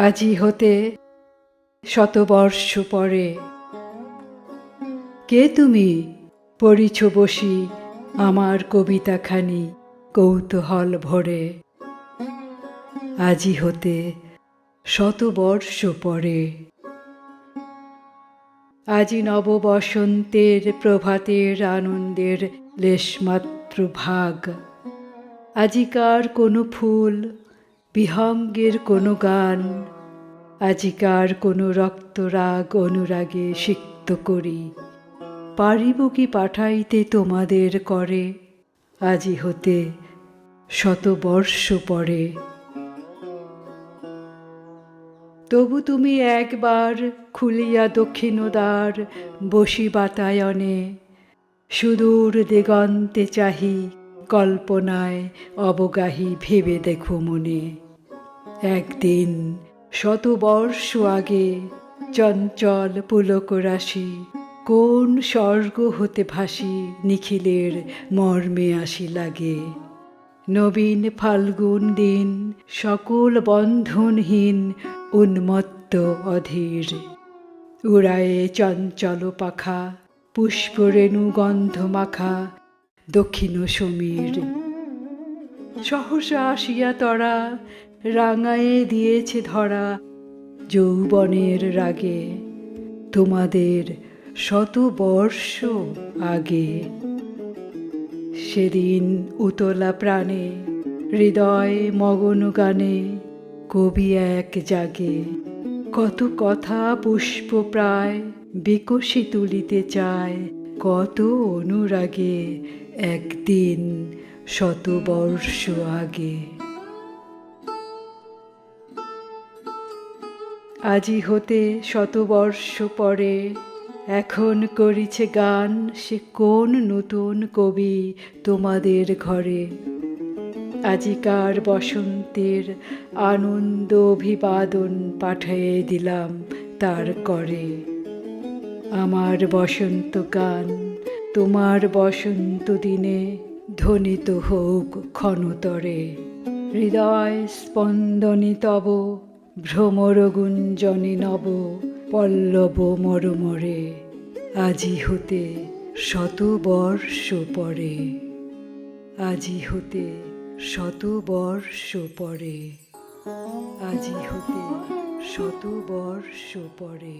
আজি হতে শতবর্ষ পরে। কে তুমি? পড়িছ বসি আমার কবিতাখানি কৌতূহল ভরে। আজি হতে শতবর্ষ পরে। আজি নব বসন্তের প্রভাতের আনন্দের লেশমাত্র ভাগ। আজিকার কোনো ফুল বিহঙ্গের কোনো গান, আজিকার কোনো রক্তরাগ অনুরাগে সিক্ত করি। পারিব কি পাঠাইতে তোমাদের করে, আজি হতে শতবর্ষ পরে। তবু তুমি একবার খুলিয়া দক্ষিণদ্বার বসি বাতায়নে সুদূর দিগন্তে চাহি কল্পনায় অবগাহী ভেবে দেখো মনে। একদিন শতবর্ষ আগে চঞ্চল পুলক রাশি কোন স্বর্গ হতে ভাসি নিখিলের মর্মে আসি লাগে। নবীন ফাল্গুন দিন সকল বন্ধনহীন উন্মত্ত অধীর। উড়ায়ে চঞ্চল পাখা, পুষ্পরেণু গন্ধ মাখা দক্ষিণ সমীর। সহসা আসিয়া তরা রাঙায়ে দিয়েছে ধরা যৌবনের রাগে তোমাদের শত বর্ষ আগে। সেদিন উতলা প্রাণে, হৃদয় মগন গানে, কবি এক জাগে, কত কথা পুষ্প প্রায় বিকশি তুলিতে চায় কত অনুরাগে একদিন শত বর্ষ আগে। আজি হতে শতবর্ষ পরে এখন করিছে গান সে কোন নতুন কবি তোমাদের ঘরে। আজিকার বসন্তের আনন্দ অভিবাদন পাঠিয়ে দিলাম তার করে। আমার বসন্ত গান তোমার বসন্ত দিনে ধ্বনিত হোক ক্ষণতরে। হৃদয় স্পন্দনে তব ভ্রমর গুঞ্জনে নব, পল্লব মরমরে। আজি হতে শত বর্ষ পরে। আজি হতে শত বর্ষ পরে। আজি হতে শত বর্ষ পরে।